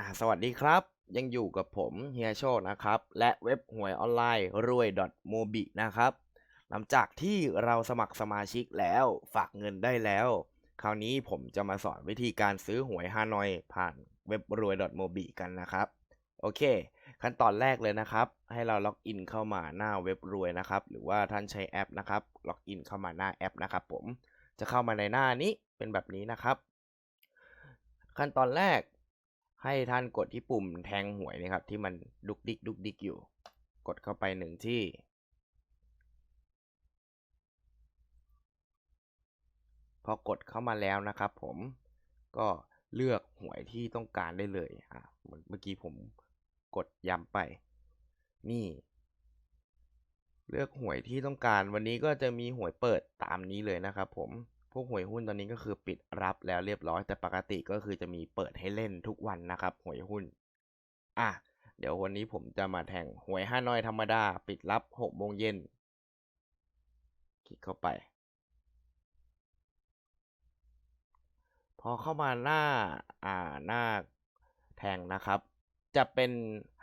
อ่าสวัสดีครับ ยังอยู่กับผมเฮียโชคนะครับ และเว็บหวยออนไลน์รวย .mobi นะครับ หลังจากที่เราสมัครสมาชิกแล้วฝากเงินได้แล้ว คราวนี้ผมจะมาสอนวิธีการซื้อหวยฮานอยผ่านเว็บรวย .mobi กันนะครับ โอเค ขั้นตอนแรกเลยนะครับ ให้เราล็อกอินเข้ามาหน้าเว็บรวยนะครับ หรือว่าท่านใช้แอปนะครับ ล็อกอินเข้ามาหน้าแอปนะครับ ผม จะเข้ามาในหน้านี้เป็นแบบนี้นะครับ ขั้นตอนแรก ให้ท่านกดที่ปุ่มแทงหวยนะครับ ที่มันดุกดิกดุกดิกอยู่ กดเข้าไปหนึ่งที่ พอกดเข้ามาแล้วนะครับ ผมก็เลือกหวยที่ต้องการได้เลยอะเหมือนเมื่อกี้ผมกดย้ำไป นี่ เลือกหวยที่ต้องการวันนี้ก็จะมีหวยเปิดตามนี้เลยนะครับผม วกหวยหุ้นตอนนี้ก็คือปิดรับแล้วเรียบร้อย แต่ปกติก็คือจะมีเปิดให้เล่นทุกวันนะครับหวยหุ้น อะเดี๋ยววันนี้ผมจะมาแทงหวยห้าน้อยธรรมดา ปิดรับหกโมงเย็นคลิกเข้าไป พอเข้ามาหน้าอ่าหน้าแทงนะครับ จะเป็น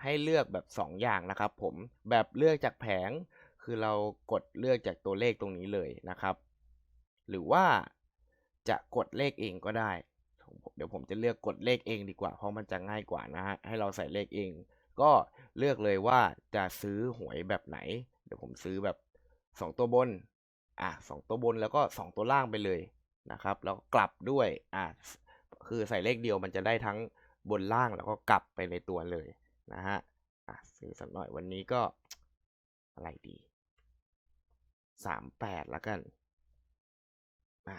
ให้เลือกแบบ 2 อย่างนะครับ ผมแบบเลือกจากแผงคือเรากดเลือกจากตัวเลขตรงนี้เลยนะครับ หรือว่าจะกดเลขเองก็ได้ เดี๋ยวผมจะเลือกกดเลขเองดีกว่า เพราะมันจะง่ายกว่านะฮะ ให้เราใส่เลขเอง ก็เลือกเลยว่าจะซื้อหวยแบบไหน เดี๋ยวผมซื้อแบบ 2 ตัวบน อะสองตัวบนแล้วก็ 2 ตัวล่างไปเลยนะครับ แล้วกลับด้วย อะ คือใส่เลขเดียวมันจะได้ทั้งบนล่างแล้วก็กลับไปในตัวเลยนะฮะ อะซื้อสักหน่อยวันนี้ก็อะไรดีสามแปดแล้วกัน อ่า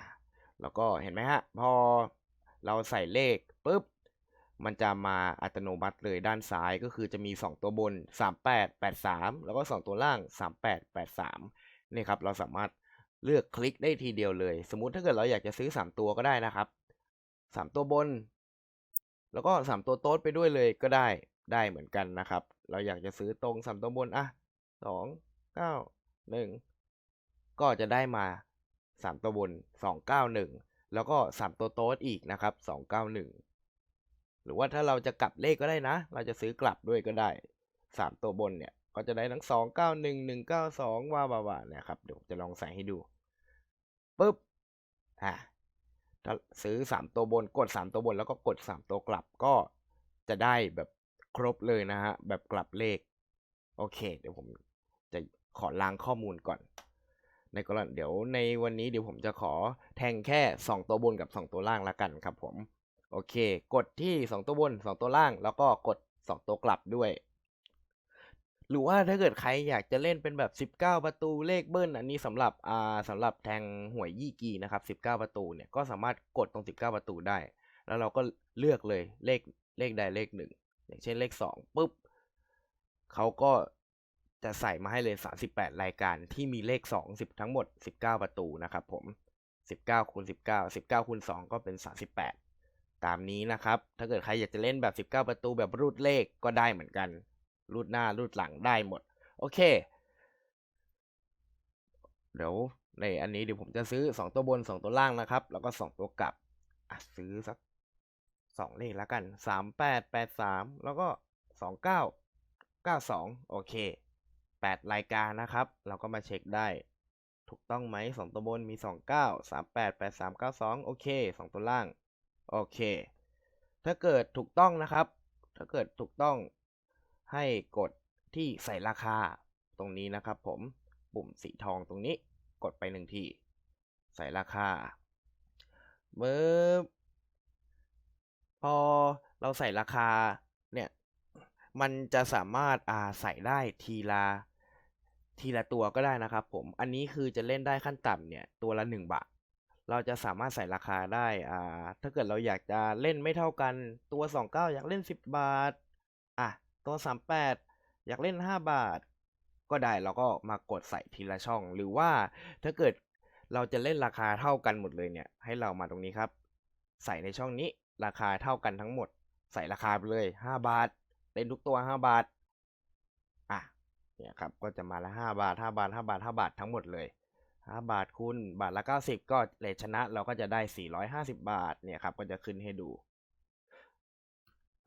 แล้วก็เห็นไหมฮะ พอเราใส่เลขปุ๊บ มันจะมาอัตโนมัติเลยด้านซ้ายก็คือจะมี 2 ตัวบน 38 83 แล้วก็ 2 ตัวล่าง 38 83 นี่ครับ เราสามารถเลือกคลิกได้ทีเดียวเลย สมมุติถ้าเกิดเราอยากจะซื้อ 3 ตัวก็ได้นะครับ 3 ตัวบน แล้วก็ 3 ตัวโต๊ดไปด้วยเลยก็ได้ได้เหมือนกันนะครับ เราอยากจะซื้อตรง3ตัวบนอะ2 9 1 ก็จะได้มา 3 ตัวบน 291 แล้วก็ 3 ตัวโต๊ดอีกนะครับ 291 หรือว่าถ้าเราจะกลับเลขก็ได้นะ เราจะซื้อกลับด้วยก็ได้ 3 ตัวบนเนี่ย ก็จะได้ทั้ง 291 192 ว่าว่าว่าเนี่ยครับ เดี๋ยวจะลองใส่ให้ดูปุ๊บอะถ้าซื้อ 3 ตัวบนกด 3 ตัวบนแล้วก็กด 3 ตัวกลับก็จะได้แบบครบเลยนะฮะ แบบกลับเลข โอเค เดี๋ยวผมจะขอล้างข้อมูลก่อน ในกรณีเดี๋ยวในวันนี้เดี๋ยวผมจะขอแทงแค่ 2 ตัวบนกับ 2 ตัวล่างละกันครับผม โอเค กดที่ 2 ตัวบน 2 ตัวล่าง แล้วก็กด 2 ตัวกลับด้วย หรือว่าถ้าเกิดใครอยากจะเล่นเป็นแบบ 19 ประตูเลขเบิ้ลอันนี้สำหรับอ่าสำหรับแทงหวยยี่กีนะครับ 19 ประตูเนี่ยก็สามารถกดตรง 19 ประตูได้ แล้วเราก็เลือกเลยเลขเลขใดเลขหนึ่งอย่างเช่นเลข 2ปุ๊บเขาก็ จะใส่มาให้เลย 38 รายการที่มีเลข 2 10 ทั้งหมด 19 ประตูนะครับผม 19คูณ19 19คูณ2ก็เป็น 38 ตามนี้นะครับ ถ้าเกิดใครอยากจะเล่นแบบ 19 ประตูแบบรูดเลขก็ได้เหมือนกัน รูดหน้ารูดหลังได้หมด โอเค เดี๋ยวในอันนี้เดี๋ยวผมจะซื้อ 2 ตัวบน 2 ตัวล่างนะครับ แล้วก็ 2 ตัวกลับซื้อสัก 2 เลขแล้วกัน 38 83 แล้วก็ 29 92 โอเค 8 รายการนะครับ เราก็มาเช็คได้ ถูกต้องไหม 2 ตัวบนมี 29 38 83 92 โอเค 2 ตัวล่าง โอเค ถ้าเกิดถูกต้องนะครับ ถ้าเกิดถูกต้องให้กดที่ใส่ราคาตรงนี้นะครับผม ปุ่มสีทองตรงนี้ กดไปหนึ่งที ใส่ราคาเมื่อพอเราใส่ราคาเนี่ย มันจะสามารถอ่าใส่ได้ทีละ ทีละตัวก็ได้นะครับผม อันนี้คือจะเล่นได้ขั้นต่ำเนี่ยตัวละ 1 บาท เราจะสามารถใส่ราคาได้อ่าถ้าเกิดเราอยากจะเล่นไม่เท่ากันตัว 29 อยากเล่น 10 บาทอะตัว 38 อยากเล่น 5 บาท ก็ได้เราก็มากดใส่ทีละช่อง หรือว่าถ้าเกิดเราจะเล่นราคาเท่ากันหมดเลยเนี่ย ให้เรามาตรงนี้ครับ ใส่ในช่องนี้ราคาเท่ากันทั้งหมด ใส่ราคาไปเลย 5 บาท เล่นทุกตัว 5 บาท เนี่ยครับก็จะมาละ5บาท 5 บาท 5 บาท 5 บาททั้งหมดเลย 5 บาทคูณบาทละ 90 ก็เลทชนะเราก็จะได้ 450 บาทเนี่ยครับก็จะขึ้นให้ดู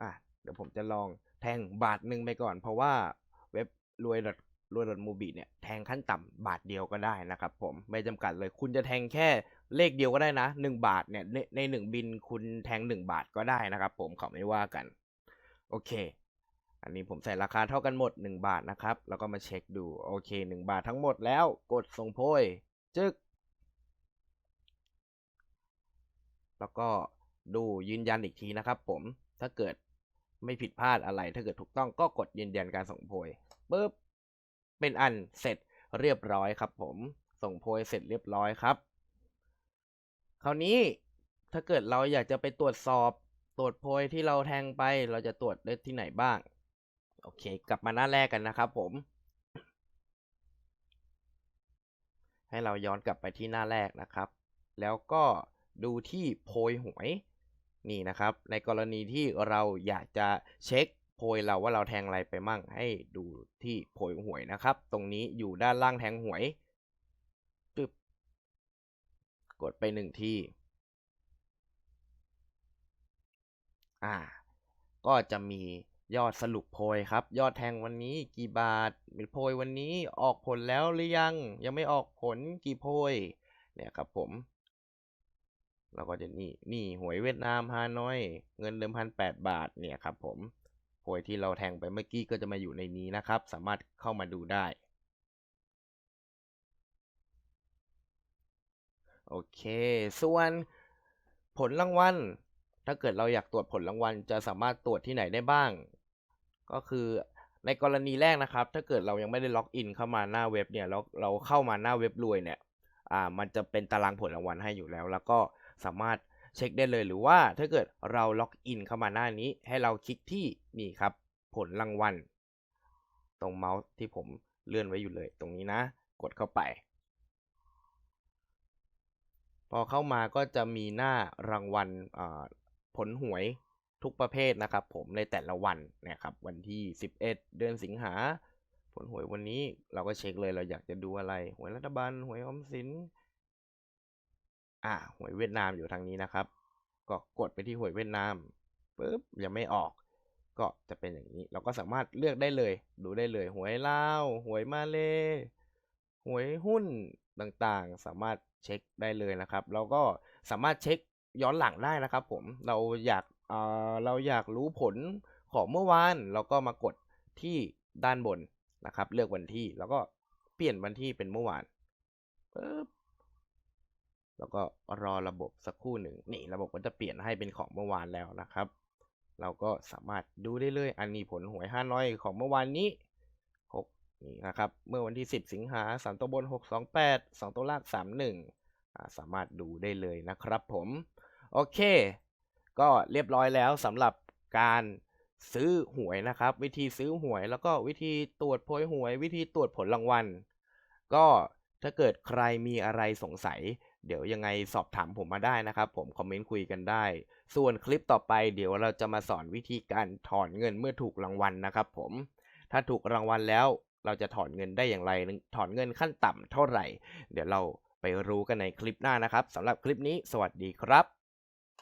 อะเดี๋ยวผมจะลองแทงบาทหนึ่งไปก่อน เพราะว่าเว็บรวยรวยดมูบีเนี่ยแทงขั้นต่ำบาทเดียวก็ได้นะครับผมไม่จำกัดเลยคุณจะแทงแค่เลขเดียวก็ได้นะหนึ่งบาทเนี่ยในหนึ่งบินคุณแทงหนึ่งบาทก็ได้นะครับผมเขาไม่ว่ากัน โอเค อันนี้ผมใส่ราคาเท่ากันหมด 1 บาทนะครับ แล้วก็มาเช็คดู โอเค 1 บาททั้งหมดแล้วกดส่งโพยจึก แล้วก็ดูยืนยันอีกทีนะครับผมถ้าเกิดไม่ผิดพลาดอะไร ถ้าเกิดถูกต้องก็กดยืนยันการส่งโพยปุ๊บเป็นอันเสร็จเรียบร้อยครับ ผมส่งโพยเสร็จเรียบร้อยครับ คราวนี้ถ้าเกิดเราอยากจะไปตรวจสอบตรวจโพยที่เราแทงไปเราจะตรวจได้ที่ไหนบ้าง โอเค กลับมาหน้าแรกกันนะครับผม ให้เราย้อนกลับไปที่หน้าแรกนะครับ แล้วก็ดูที่โพยหวยนี่นะครับ ในกรณีที่เราอยากจะเช็คโพยเราว่าเราแทงอะไรไปมั่ง ให้ดูที่โพยหวยนะครับ ตรงนี้อยู่ด้านล่างแทงหวยตึบกดไปหนึ่งที่ อ่า ก็จะมี ยอดสรุปโพยครับ ยอดแทงวันนี้กี่บาทมีโพยวันนี้ออกผลแล้วหรือยัง ยังไม่ออกผลกี่โพยเนี่ยครับผมเราก็จะนี่นี่หวยเวียดนามฮานอย เงินเดิมพันแปดบาทเนี่ยครับผมโพยที่เราแทงไปเมื่อกี้ก็จะมาอยู่ในนี้นะครับ สามารถเข้ามาดูได้ โอเค ส่วนผลรางวัลถ้าเกิดเราอยากตรวจผลรางวัลจะสามารถตรวจที่ไหนได้บ้าง ก็คือในกรณีแรกนะครับ ถ้าเกิดเรายังไม่ได้ล็อกอินเข้ามาหน้าเว็บเนี่ยแล้วเราเข้ามาหน้าเว็บรวยเนี่ยอ่ามันจะเป็นตารางผลรางวัลให้อยู่แล้ว แล้วก็สามารถเช็คได้เลยหรือว่าถ้าเกิดเราล็อกอินเข้ามาหน้านี้ ให้เราคลิกที่นี่ครับ ผลรางวัล ตรงเมาส์ที่ผมเลื่อนไว้อยู่เลย ตรงนี้นะ กดเข้าไป พอเข้ามาก็จะมีหน้ารางวัลผลหวย ทุกประเภทนะครับ ผมในแต่ละวันนี่ยครับวันที่ 11 เดือนสิงหาผลหวยวันนี้เราก็เช็คเลยเราอยากจะดูอะไร หวยรัฐบาลหวยออมสินอ่าหวยเวียดนามอยู่ทางนี้นะครับ ก็กดไปที่หวยเวียดนามปุ๊บยังไม่ออก ก็จะเป็นอย่างนี้ เราก็สามารถเลือกได้เลย ดูได้เลย หวยลาวหวยมาเลหวยหุ้นต่างๆ สามารถเช็คได้เลยนะครับเราก็สามารถเช็คย้อนหลังได้นะครับ ผมเราอยาก เราอยากรู้ผลของเมื่อวานเราก็มากดที่ด้านบนนะครับ เลือกวันที่แล้วก็เปลี่ยนวันที่เป็นเมื่อวานปึ๊บแล้วก็รอระบบสักครู่หนึ่งนี่ระบบก็จะเปลี่ยนให้เป็นของเมื่อวานแล้วนะครับ เราก็สามารถดูได้เลยอันนี้ผลหวยห้าน้อยของเมื่อวานนี้หกนี่นะครับ เมื่อวันที่ 10 สิงหาสามตัวบน 628 2 ตัวล่าง 31 สามารถดูได้เลยนะครับผม โอเค ก็เรียบร้อยแล้วสำหรับการซื้อหวยนะครับ วิธีซื้อหวย แล้วก็วิธีตรวจโพยหวย วิธีตรวจผลรางวัล ก็ถ้าเกิดใครมีอะไรสงสัย เดี๋ยวยังไงสอบถามผมมาได้นะครับ ผมคอมเมนต์คุยกันได้ ส่วนคลิปต่อไปเดี๋ยวเราจะมาสอนวิธีการถอนเงินเมื่อถูกรางวัลนะครับผมถ้าถูกรางวัลแล้วเราจะถอนเงินได้อย่างไร ถอนเงินขั้นต่ำเท่าไหร่ เดี๋ยวเราไปรู้กันในคลิปหน้านะครับสำหรับคลิปนี้ สวัสดีครับ